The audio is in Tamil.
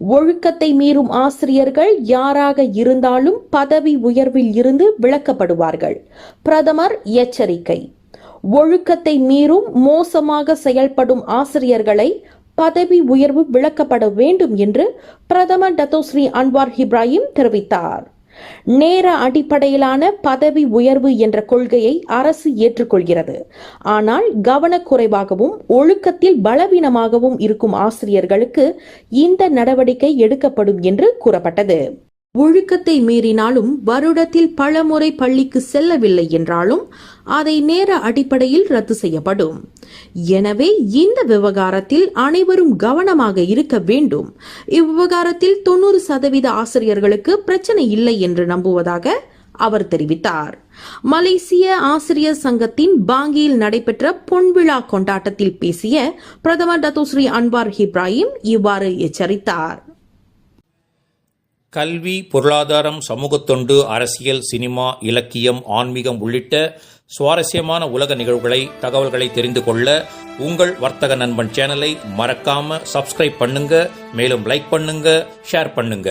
ஒழுக்கத்தை மீறும் ஆசிரியர்கள் யாராக இருந்தாலும் பதவி உயர்வில் இருந்து விளக்கப்படுவார்கள். பிரதமர் எச்சரிக்கை. ஒழுக்கத்தை மீறும் மோசமாக செயல்படும் ஆசிரியர்களை பதவி உயர்வு விளக்கப்பட வேண்டும் என்று பிரதமர் டத்தோஸ்ரீ அன்வார் இப்ராஹிம் தெரிவித்தார். நேர அடிப்படையிலான பதவி உயர்வு என்ற கொள்கையை அரசு ஏற்றுக்கொள்கிறது. ஆனால் கவனக்குறைவாகவும் ஒழுக்கத்தில் பலவீனமாகவும் இருக்கும் ஆசிரியர்களுக்கு இந்த நடவடிக்கை எடுக்கப்படும் என்று கூறப்பட்டது. ஒழுக்கத்தை மீறினாலும் வருடத்தில் பல முறை பள்ளிக்கு செல்லவில்லை என்றாலும் அதை நேர அடிப்படையில் ரத்து செய்யப்படும். எனவே இந்த விவகாரத்தில் அனைவரும் கவனமாக இருக்க வேண்டும். இவ்விவகாரத்தில் தொண்ணூறு சதவீத ஆசிரியர்களுக்கு பிரச்சனை இல்லை என்று நம்புவதாக அவர் தெரிவித்தார். மலேசிய ஆசிரியர் சங்கத்தின் பாங்கியில் நடைபெற்ற பொன்விழா கொண்டாட்டத்தில் பேசிய பிரதமர் டத்தோஸ்ரீ அன்வார் இப்ராஹிம் இவ்வாறு எச்சரித்தார். கல்வி பொருளாதாரம் சமூகத்தொண்டு அரசியல் சினிமா இலக்கியம் ஆன்மீகம் உள்ளிட்ட சுவாரஸ்யமான உலக நிகழ்வுகளை தகவல்களை தெரிந்து கொள்ள உங்கள் வர்த்தக நண்பன் சேனலை மறக்காம சப்ஸ்கிரைப் பண்ணுங்க மேலும் லைக் பண்ணுங்க ஷேர் பண்ணுங்க.